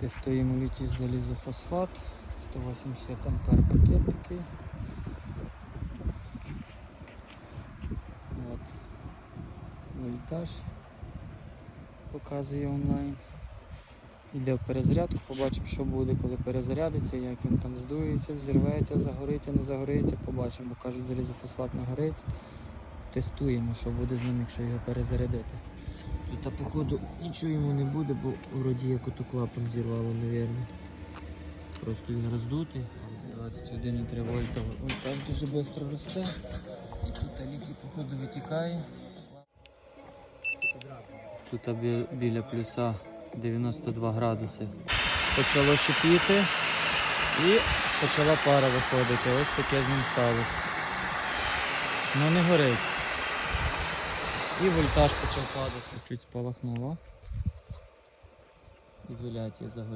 Тестуємо літій залізофосфат. 180 ампер пакет такий. От. Вольтаж показує онлайн. Йде в перезарядку, побачимо, що буде, коли перезарядиться, як він там здується, взірветься, загориться, не загориться, побачимо, бо кажуть, залізофосфат не горить. Тестуємо, що буде з ним, якщо його перезарядити. Тут, походу, нічого йому не буде, бо вроді як ото клапан зірвало, мабуть. Просто він роздутий. 21,3 вольта. Вольтаж дуже швидко росте. І тут літій, походу, витікає. Тут бі- біля плюса 92 градуси. Почало шипіти і почала пара виходити. Ось таке з ним сталося. Ну не горить. І вольтаж почав падати. Чуть спалахнуло. Ізоляція загоріла.